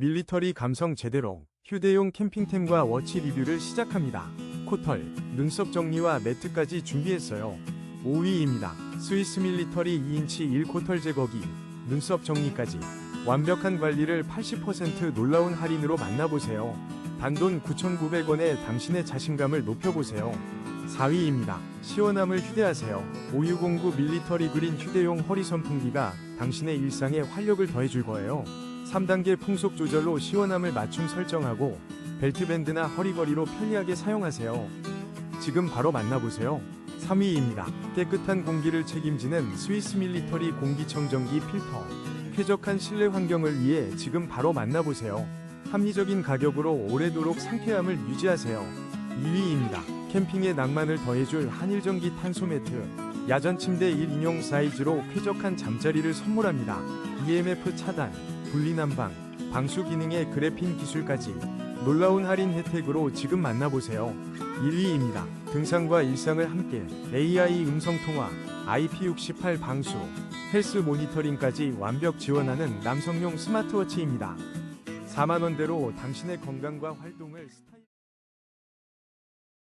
밀리터리 감성 제대로 휴대용 캠핑템과 워치 리뷰를 시작합니다. 코털, 눈썹 정리와 매트까지 준비했어요. 5위입니다. 스위스 밀리터리 2인치 1코털 제거기, 눈썹 정리까지 완벽한 관리를 80% 놀라운 할인으로 만나보세요. 단돈 9,900원에 당신의 자신감을 높여보세요. 4위입니다. 시원함을 휴대하세요. 5609 밀리터리 그린 휴대용 허리 선풍기가 당신의 일상에 활력을 더해줄 거예요. 3단계 풍속 조절로 시원함을 맞춤 설정하고 벨트밴드나 허리걸이로 편리하게 사용하세요. 지금 바로 만나보세요. 3위입니다. 깨끗한 공기를 책임지는 스위스 밀리터리 공기청정기 필터. 쾌적한 실내 환경을 위해 지금 바로 만나보세요. 합리적인 가격으로 오래도록 상쾌함을 유지하세요. 2위입니다. 캠핑의 낭만을 더해줄 한일전기 탄소 매트. 야전 침대 1인용 사이즈로 쾌적한 잠자리를 선물합니다. EMF 차단, 분리난방, 방수 기능의 그래핀 기술까지 놀라운 할인 혜택으로 지금 만나보세요. 1위입니다. 등산과 일상을 함께 AI 음성통화, IP68 방수, 헬스 모니터링까지 완벽 지원하는 남성용 스마트워치입니다. 4만원대로 당신의 건강과 활동을 스타일